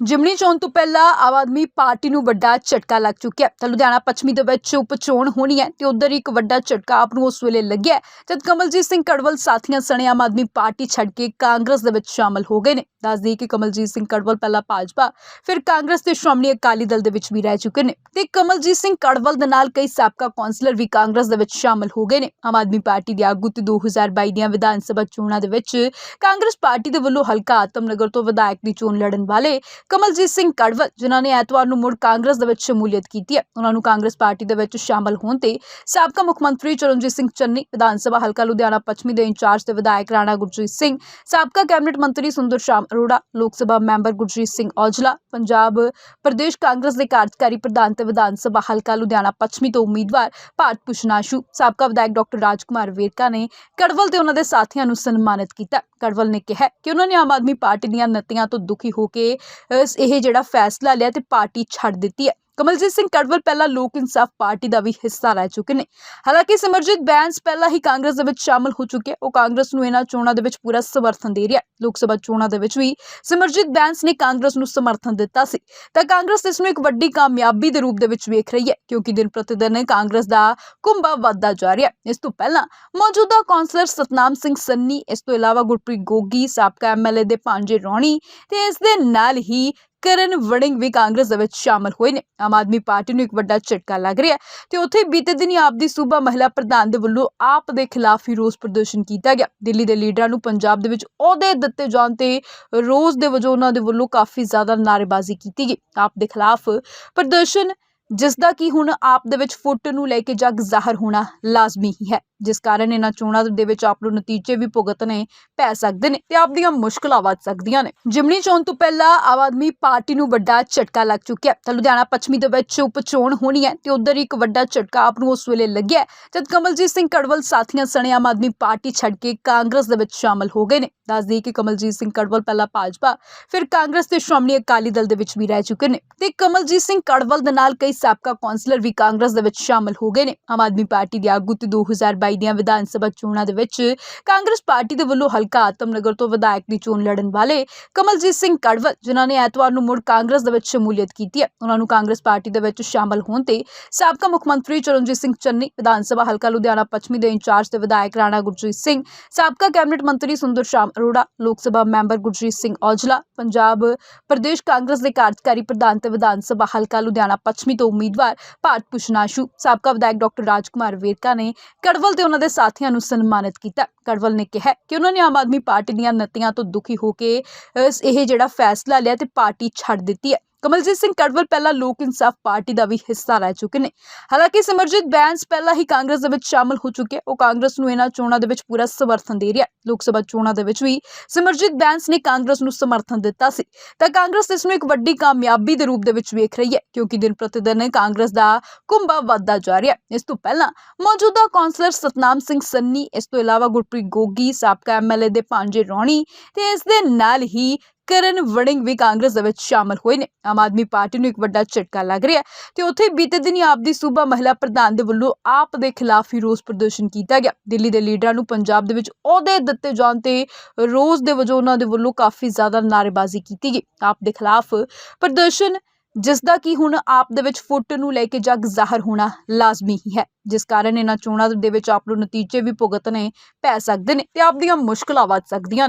ਜਿਮਨੀ ਚੋਣ ਤੋਂ ਪਹਿਲਾਂ ਆਮ ਆਦਮੀ ਪਾਰਟੀ ਨੂੰ ਵੱਡਾ ਝਟਕਾ ਲੱਗ ਚੁੱਕਿਆ ਹੈ। ਤਾਂ ਲੁਧਿਆਣਾ ਪੱਛਮੀ ਦੇ ਵਿੱਚ ਉਪ ਚੋਣ ਹੋਣੀ ਹੈ ਤੇ ਉਧਰ ਇੱਕ ਵੱਡਾ ਝਟਕਾ ਆਪ ਨੂੰ ਉਸ ਵੇਲੇ ਲੱਗਿਆ ਜਦ ਕਮਲਜੀਤ ਸਿੰਘ ਕੜਵਲ ਸਾਥੀਆਂ ਸਣੇ ਆਮ ਆਦਮੀ ਪਾਰਟੀ ਛੱਡ ਕੇ ਕਾਂਗਰਸ ਦੇ ਵਿੱਚ ਸ਼ਾਮਲ ਹੋ ਗਏ ਨੇ। ਦੱਸ ਦਈਏ ਕਿ ਕਮਲਜੀਤ ਸਿੰਘ ਕੜਵਲ ਪਹਿਲਾਂ ਭਾਜਪਾ, ਫਿਰ ਕਾਂਗਰਸ ਤੇ ਸ਼੍ਰੋਮਣੀ ਅਕਾਲੀ ਦਲ ਦੇ ਵਿੱਚ ਵੀ ਰਹਿ ਚੁੱਕੇ ਨੇ ਤੇ ਕਮਲਜੀਤ ਸਿੰਘ ਕੜਵਲ ਦੇ ਨਾਲ ਕਈ ਸਾਬਕਾ ਕੌਂਸਲਰ ਵੀ ਕਾਂਗਰਸ ਦੇ ਵਿੱਚ ਸ਼ਾਮਲ ਹੋ ਗਏ ਨੇ। ਆਮ ਆਦਮੀ ਪਾਰਟੀ ਦੇ ਆਗੂ ਤੇ 2022 ਦੀਆਂ ਵਿਧਾਨ ਸਭਾ ਚੋਣਾਂ ਦੇ ਵਿੱਚ ਕਾਂਗਰਸ ਪਾਰਟੀ ਦੇ ਵੱਲੋਂ ਹਲਕਾ ਆਤਮਨਗਰ ਤੋਂ ਵਿਧਾਇਕ ਦੀ ਚੋਣ ਲੜਨ ਵਾਲੇ ਕਮਲਜੀਤ ਸਿੰਘ ਕੜਵਲ, ਜਿਨ੍ਹਾਂ ਨੇ ਐਤਵਾਰ ਨੂੰ ਮੁੜ ਕਾਂਗਰਸ ਦੇ ਵਿੱਚ ਸ਼ਮੂਲੀਅਤ ਕੀਤੀ ਹੈ। ਉਹਨਾਂ ਨੂੰ ਕਾਂਗਰਸ ਪਾਰਟੀ ਦੇ ਵਿੱਚ ਸ਼ਾਮਲ ਹੋਣ ਤੇ ਸਾਬਕਾ ਮੁੱਖ ਮੰਤਰੀ ਚਰਨਜੀਤ ਸਿੰਘ ਚੰਨੀ, ਵਿਧਾਨ ਸਭਾ ਹਲਕਾ ਲੁਧਿਆਣਾ ਪੱਛਮੀ ਦੇ ਇੰਚਾਰਜ ਤੇ ਵਿਧਾਇਕ ਰਾਣਾ ਗੁਰਜੀਤ ਸਿੰਘ, ਸਾਬਕਾ ਕੈਬਨਿਟ ਮੰਤਰੀ ਸੁੰਦਰ ਸ਼ਾਮ ਅਰੋੜਾ, ਲੋਕ ਸਭਾ ਮੈਂਬਰ ਗੁਰਜੀਤ ਸਿੰਘ ਔਜਲਾ, ਪੰਜਾਬ ਪ੍ਰਦੇਸ਼ ਕਾਂਗਰਸ ਦੇ ਕਾਰਜਕਾਰੀ ਪ੍ਰਧਾਨ ਤੇ ਵਿਧਾਨ ਸਭਾ ਹਲਕਾ ਲੁਧਿਆਣਾ ਪੱਛਮੀ ਤੋਂ ਉਮੀਦਵਾਰ ਭਾਰਤ ਭੂਸ਼ਣ ਆਸ਼ੂ, ਸਾਬਕਾ ਵਿਧਾਇਕ ਡਾਕਟਰ ਰਾਜਕੁਮਾਰ ਵੇਰਕਾ ਨੇ ਕੜਵਲ ਤੇ ਉਹਨਾਂ ਦੇ ਸਾਥੀਆਂ ਨੂੰ ਸਨਮਾਨਿਤ ਕੀਤਾ। ਕੜਵਲ ਨੇ ਕਿਹਾ ਕਿ ਉਹਨਾਂ ਨੇ ਆਮ ਆਦਮੀ ਪਾਰਟੀ ਦੀਆਂ ਨੀਤੀਆਂ ਤੋਂ ਦੁਖੀ ਹੋ ਕੇ ਅਹ, ਇਹ ਜਿਹੜਾ ਫੈਸਲਾ ਲਿਆ ਤੇ ਪਾਰਟੀ ਛੱਡ ਦਿੱਤੀ ਹੈ। ਕਮਲਜੀਤ ਸਿੰਘ ਕੜਵਲ ਪਹਿਲਾਂ ਲੋਕ ਇਨਸਾਫ ਪਾਰਟੀ ਦਾ ਵੀ ਹਿੱਸਾ ਰਹਿ ਚੁੱਕੇ ਨੇ। ਹਾਲਾਂਕਿ ਸਿਮਰਜੀਤ ਬੈਂਸ ਪਹਿਲਾਂ ਹੀ ਕਾਂਗਰਸ ਦੇ ਵਿੱਚ ਸ਼ਾਮਲ ਹੋ ਚੁੱਕੇ। ਉਹ ਕਾਂਗਰਸ ਨੂੰ ਇਹਨਾਂ ਚੋਣਾਂ ਦੇ ਵਿੱਚ ਪੂਰਾ ਸਮਰਥਨ ਦੇ ਰਿਹਾ। ਲੋਕ ਸਭਾ ਚੋਣਾਂ ਦੇ ਵਿੱਚ ਵੀ ਸਿਮਰਜੀਤ ਬੈਂਸ ਨੇ ਕਾਂਗਰਸ ਨੂੰ ਸਮਰਥਨ ਦਿੱਤਾ ਸੀ। ਤਾਂ ਕਾਂਗਰਸ ਇਸ ਨੂੰ ਇੱਕ ਵੱਡੀ ਕਾਮਯਾਬੀ ਦੇ ਰੂਪ ਦੇ ਵਿੱਚ ਵੇਖ ਰਹੀ ਹੈ, ਕਿਉਂਕਿ ਦਿਨ ਪ੍ਰਤੀ ਦਿਨ ਕਾਂਗਰਸ ਦਾ ਕੁੰਭਾ ਵੱਧਦਾ ਜਾ ਰਿਹਾ ਇਸ ਤੋਂ ਪਹਿਲਾਂ ਮੌਜੂਦਾ ਕੌਂਸਲਰ ਸਤਨਾਮ ਸਿੰਘ ਸੰਨੀ, ਇਸ ਤੋਂ ਇਲਾਵਾ ਗੁਰਪ੍ਰੀਤ ਗੋਗੀ, ਸਾਬਕਾ ਐਮਐਲਏ ਦੇ ਭਾਂਜੇ ਰੌਣੀ ਤੇ ਇਸ ਦੇ ਨਾਲ ਹੀ ਕਰਨ ਵੜਿੰਗ ਵੀ ਕਾਂਗਰਸ ਦੇ ਵਿੱਚ ਸ਼ਾਮਲ ਹੋਏ ਨੇ। ਆਮ ਆਦਮੀ ਪਾਰਟੀ ਨੂੰ ਇੱਕ ਵੱਡਾ ਝਟਕਾ ਲੱਗ ਰਿਹਾ ਤੇ ਉੱਥੇ ਬੀਤੇ ਦਿਨੀ ਆਪ ਦੀ ਸੂਬਾ ਮਹਿਲਾ ਪ੍ਰਧਾਨ ਦੇ ਵੱਲੋਂ ਆਪ ਦੇ ਖਿਲਾਫ ਹੀ ਰੋਸ ਪ੍ਰਦਰਸ਼ਨ ਕੀਤਾ ਗਿਆ। ਦਿੱਲੀ ਦੇ ਲੀਡਰਾਂ ਨੂੰ ਪੰਜਾਬ ਦੇ ਵਿੱਚ ਅਹੁਦੇ ਦਿੱਤੇ ਜਾਣ ਤੇ ਰੋਸ ਦੇ ਵਜੋਂ ਉਹਨਾਂ ਦੇ ਵੱਲੋਂ ਕਾਫੀ ਜ਼ਿਆਦਾ ਨਾਅਰੇਬਾਜ਼ੀ ਕੀਤੀ ਗਈ। ਆਪ ਦੇ ਖਿਲਾਫ ਪ੍ਰਦਰਸ਼ਨ ਜਿਸ ਦਾ ਕਿ ਹੁਣ ਆਪ ਦੇ ਵਿੱਚ ਫੁੱਟ ਨੂੰ ਲੈ ਕੇ ਜੱਗ ਜ਼ਾਹਰ ਹੋਣਾ ਲਾਜ਼ਮੀ ਹੀ ਹੈ, ਜਿਸ ਕਾਰਨ ਇਹਨਾਂ ਚੋਣਾਂ ਦੇ ਵਿੱਚ ਆਪ ਨੂੰ ਨਤੀਜੇ ਵੀ ਭੁਗਤਣੇ ਪੈ ਸਕਦੇ ਨੇ ਤੇ ਆਪ ਦੀਆਂ ਮੁਸ਼ਕਲਾਂ ਵੱਧ ਸਕਦੀਆਂ ਨੇ। ਜਿਮਣੀ ਚੋਣ ਤੋਂ ਪਹਿਲਾਂ ਆਮ ਆਦਮੀ ਪਾਰਟੀ ਨੂੰ ਵੱਡਾ ਝਟਕਾ ਲੱਗ ਚੁੱਕਿਆ ਤਾਂ ਲੁਧਿਆਣਾ ਪੱਛਮੀ ਦੇ ਵਿੱਚ ਉਪ ਚੋਣ ਹੋਣੀ ਹੈ ਤੇ ਉਧਰ ਇੱਕ ਵੱਡਾ ਝਟਕਾ ਆਪ ਨੂੰ ਉਸ ਵੇਲੇ ਲੱਗਿਆ ਜਦ ਕਮਲਜੀਤ ਸਿੰਘ ਕੜਵਲ ਸਾਥੀਆਂ ਸਣੇ ਆਮ ਆਦਮੀ ਪਾਰਟੀ ਛੱਡ ਕੇ ਕਾਂਗਰਸ ਦੇ ਵਿੱਚ ਸ਼ਾਮਲ ਹੋ ਗਏ ਨੇ। ਦੱਸ ਦਈਏ ਕਿ ਕਮਲਜੀਤ ਸਿੰਘ ਕੜਵਲ ਪਹਿਲਾਂ ਭਾਜਪਾ, ਫਿਰ ਕਾਂਗਰਸ ਤੇ ਸ਼੍ਰੋਮਣੀ ਅਕਾਲੀ ਦਲ ਦੇ ਵਿੱਚ ਵੀ ਰਹਿ ਚੁੱਕੇ ਨੇ ਤੇ ਕਮਲਜੀਤ ਸਿੰਘ ਕੜਵਲ ਦੇ ਨਾਲ ਕਈ ਸਾਬਕਾ ਕੌਂਸਲਰ ਵੀ ਕਾਂਗਰਸ ਦੇ ਵਿੱਚ ਸ਼ਾਮਲ ਹੋ ਗਏ ਨੇ। ਆਮ ਆਦਮੀ ਪਾਰਟੀ ਦੇ ਆਗੂ ਤੇ 2022 ਦੀਆਂ ਵਿਧਾਨ ਸਭਾ ਚੋਣਾਂ ਦੇ ਵਿੱਚ ਕਾਂਗਰਸ ਪਾਰਟੀ ਦੇ ਵੱਲੋਂ ਹਲਕਾ ਆਤਮਨਗਰ ਤੋਂ ਵਿਧਾਇਕ ਦੀ ਚੋਣ ਲੜਨ ਵਾਲੇ ਕਮਲਜੀਤ ਸਿੰਘ ਕੜਵਲ, ਜਿਨ੍ਹਾਂ ਨੇ ਐਤਵਾਰ ਨੂੰ ਮੁੜ ਕਾਂਗਰਸ ਦੇ ਵਿੱਚ ਸ਼ਮੂਲੀਅਤ ਕੀਤੀ ਹੈ। ਉਹਨਾਂ ਨੂੰ ਕਾਂਗਰਸ ਪਾਰਟੀ ਦੇ ਵਿੱਚ ਸ਼ਾਮਲ ਹੋਣ ਤੇ ਸਾਬਕਾ ਮੁੱਖ ਮੰਤਰੀ ਚਰਨਜੀਤ ਸਿੰਘ ਚੰਨੀ, ਵਿਧਾਨ ਸਭਾ ਹਲਕਾ ਲੁਧਿਆਣਾ ਪੱਛਮੀ ਦੇ ਇੰਚਾਰਜ ਤੇ ਵਿਧਾਇਕ ਰਾਣਾ ਗੁਰਜੀਤ ਸਿੰਘ, ਸਾਬਕਾ ਕੈਬਨਿਟ ਮੰਤਰੀ ਸੁੰਦਰ ਸ਼ਾਮ ਅਰੋੜਾ, ਲੋਕ ਸਭਾ ਮੈਂਬਰ ਗੁਰਜੀਤ ਸਿੰਘ ਔਜਲਾ, ਪੰਜਾਬ ਪ੍ਰਦੇਸ਼ ਕਾਂਗਰਸ ਦੇ ਕਾਰਜਕਾਰੀ ਪ੍ਰਧਾਨ ਤੇ ਵਿਧਾਨ ਸਭਾ ਹਲਕਾ ਲੁਧਿਆਣਾ ਪੱਛਮੀ ਤੋਂ ਉਮੀਦਵਾਰ ਭਾਰਤ ਭੂਸ਼ਣ ਸਾਬਕਾ ਵਿਧਾਇਕ ਡਾਕਟਰ ਰਾਜਕੁਮਾਰ ਵੇਰਕਾ ਨੇ ਕੜਵਲ ਤੇ ਉਹਨਾਂ ਦੇ ਸਾਥੀਆਂ ਨੂੰ ਸਨਮਾਨਿਤ ਕੀਤਾ। ਕੜਵਲ ਨੇ ਕਿਹਾ ਕਿ ਉਹਨਾਂ ਨੇ ਆਮ ਆਦਮੀ ਪਾਰਟੀ ਦੀਆਂ ਨੀਤੀਆਂ ਤੋਂ ਦੁਖੀ ਹੋ ਕੇ ਅਹ, ਇਹ ਜਿਹੜਾ ਫੈਸਲਾ ਲਿਆ ਤੇ ਪਾਰਟੀ ਛੱਡ ਦਿੱਤੀ ਹੈ। ਕਮਲਜੀਤ ਸਿੰਘ ਕੜਵਲ ਪਹਿਲਾਂ ਲੋਕ ਇਨਸਾਫ ਪਾਰਟੀ ਦਾ ਵੀ ਹਿੱਸਾ ਰਹਿ ਚੁੱਕੇ ਨੇ। ਹਾਲਾਂਕਿ ਸਿਮਰਜੀਤ ਬੈਂਸ ਪਹਿਲਾਂ ਹੀ ਕਾਂਗਰਸ ਦੇ ਵਿੱਚ ਸ਼ਾਮਲ ਹੋ ਚੁੱਕੇ ਉਹ ਕਾਂਗਰਸ ਨੂੰ ਇਹਨਾਂ ਚੋਣਾਂ ਦੇ ਵਿੱਚ ਪੂਰਾ ਸਮਰਥਨ ਦੇ ਰਿਹਾ। ਲੋਕ ਸਭਾ ਚੋਣਾਂ ਦੇ ਵਿੱਚ ਵੀ ਸਿਮਰਜੀਤ ਬੈਂਸ ਨੇ ਕਾਂਗਰਸ ਨੂੰ ਸਮਰਥਨ ਦਿੱਤਾ ਸੀ। ਤਾਂ ਕਾਂਗਰਸ ਇਸ ਨੂੰ ਇੱਕ ਵੱਡੀ ਕਾਮਯਾਬੀ ਦੇ ਰੂਪ ਦੇ ਵਿੱਚ ਵੇਖ ਰਹੀ ਹੈ, ਕਿਉਂਕਿ ਦਿਨ ਪ੍ਰਤੀ ਦਿਨ ਕਾਂਗਰਸ ਦਾ ਕੁੰਭਾ ਵੱਧਦਾ ਜਾ ਰਿਹਾ ਹੈ। ਇਸ ਤੋਂ ਪਹਿਲਾਂ ਮੌਜੂਦਾ ਕੌਂਸਲਰ ਸਤਨਾਮ ਸਿੰਘ ਸੰਨੀ, ਇਸ ਤੋਂ ਇਲਾਵਾ ਗੁਰਪ੍ਰੀਤ ਗੋਗੀ, ਸਾਬਕਾ ਐਮਐਲਏ ਦੇ ਭਾਂਜੇ ਰੌਣੀ ਤੇ ਇਸ ਦੇ ਨਾਲ ਹੀ ਕਰਨ ਵੜਿੰਗ ਵੀ ਕਾਂਗਰਸ ਦੇ ਵਿੱਚ ਸ਼ਾਮਲ ਹੋਏ ਨੇ। ਆਮ ਆਦਮੀ ਪਾਰਟੀ ਨੂੰ ਇੱਕ ਵੱਡਾ ਝਟਕਾ ਲੱਗ ਰਿਹਾ ਤੇ ਉੱਥੇ ਬੀਤੇ ਦਿਨੀ ਆਪ ਦੀ ਸੂਬਾ ਮਹਿਲਾ ਪ੍ਰਧਾਨ ਦੇ ਵੱਲੋਂ ਆਪ ਦੇ ਖਿਲਾਫ ਹੀ ਰੋਸ ਪ੍ਰਦਰਸ਼ਨ ਕੀਤਾ ਗਿਆ। ਦਿੱਲੀ ਦੇ ਲੀਡਰਾਂ ਨੂੰ ਪੰਜਾਬ ਦੇ ਵਿੱਚ ਅਹੁਦੇ ਦਿੱਤੇ ਜਾਣ ਤੇ ਰੋਸ ਦੇ ਵਜੋਂ ਉਹਨਾਂ ਦੇ ਵੱਲੋਂ ਕਾਫੀ ਜ਼ਿਆਦਾ ਨਾਅਰੇਬਾਜ਼ੀ ਕੀਤੀ ਗਈ। ਆਪ ਦੇ ਖਿਲਾਫ ਪ੍ਰਦਰਸ਼ਨ, ਜਿਸ ਦਾ ਕਿ ਹੁਣ ਆਪ ਦੇ ਵਿੱਚ ਫੁੱਟ ਨੂੰ ਲੈ ਕੇ ਜਗ ਜ਼ਾਹਰ ਹੋਣਾ ਲਾਜ਼ਮੀ ਹੀ ਹੈ। ਜਿਸ ਕਾਰਨ ਇਹਨਾਂ ਚੋਣਾਂ ਦੇ ਵਿੱਚ ਆਪ ਨੂੰ ਨਤੀਜੇ ਵੀ ਭੁਗਤਣੇ ਪੈ ਸਕਦੇ ਨੇ ਤੇ ਆਪ ਦੀਆਂ ਮੁਸ਼ਕਲਾਂ ਵੱਧ ਸਕਦੀਆਂ ਨੇ।